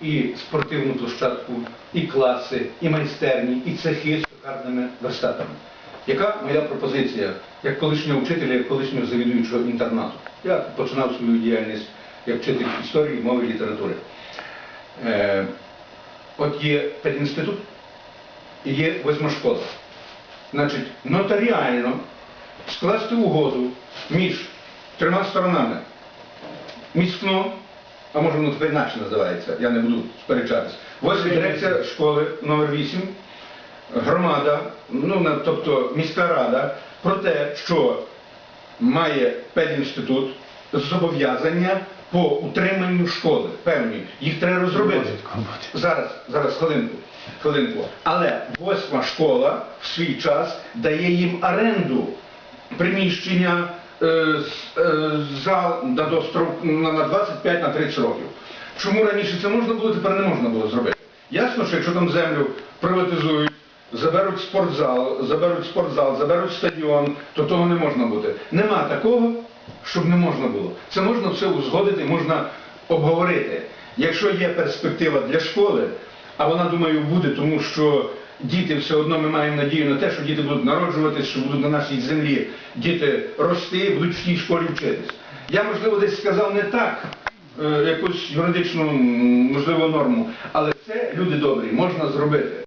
і спортивну площадку, і класи, і майстерні, і цехи з токарними верстатами. Яка моя пропозиція як колишнього вчителя, як колишнього завідуючого інтернату? Я починав свою діяльність як вчитель історії, мови і літератури. Е, от є педінститут і є восьма школа. Значить, нотаріально скласти угоду між трьома сторонами. Міськно, а може воно тепер інакше називається, я не буду сперечатись. Ось дирекція школи номер 8 громада, ну тобто міська рада, про те, що має педінститут зобов'язання по утриманню школи. Певні, їх треба розробити. Зараз, зараз, хвилинку, хвилинку. Але восьма школа в свій час дає їм оренду приміщення, зал на, дострок, на, на 25 на 30 років. Чому раніше це можна було, тепер не можна було зробити? Ясно, що якщо там землю приватизують, заберуть спортзал, заберуть спортзал, заберуть стадіон, то того не можна бути. Нема такого, щоб не можна було. Це можна все узгодити, можна обговорити. Якщо є перспектива для школи, а вона, думаю, буде, тому що діти все одно ми маємо надію на те, що діти будуть народжуватись, що будуть на нашій землі діти рости, будуть в тій школі вчитись. Я, можливо, десь сказав не так, е, якусь юридичну, можливо, норму, але це, люди добрі, можна зробити.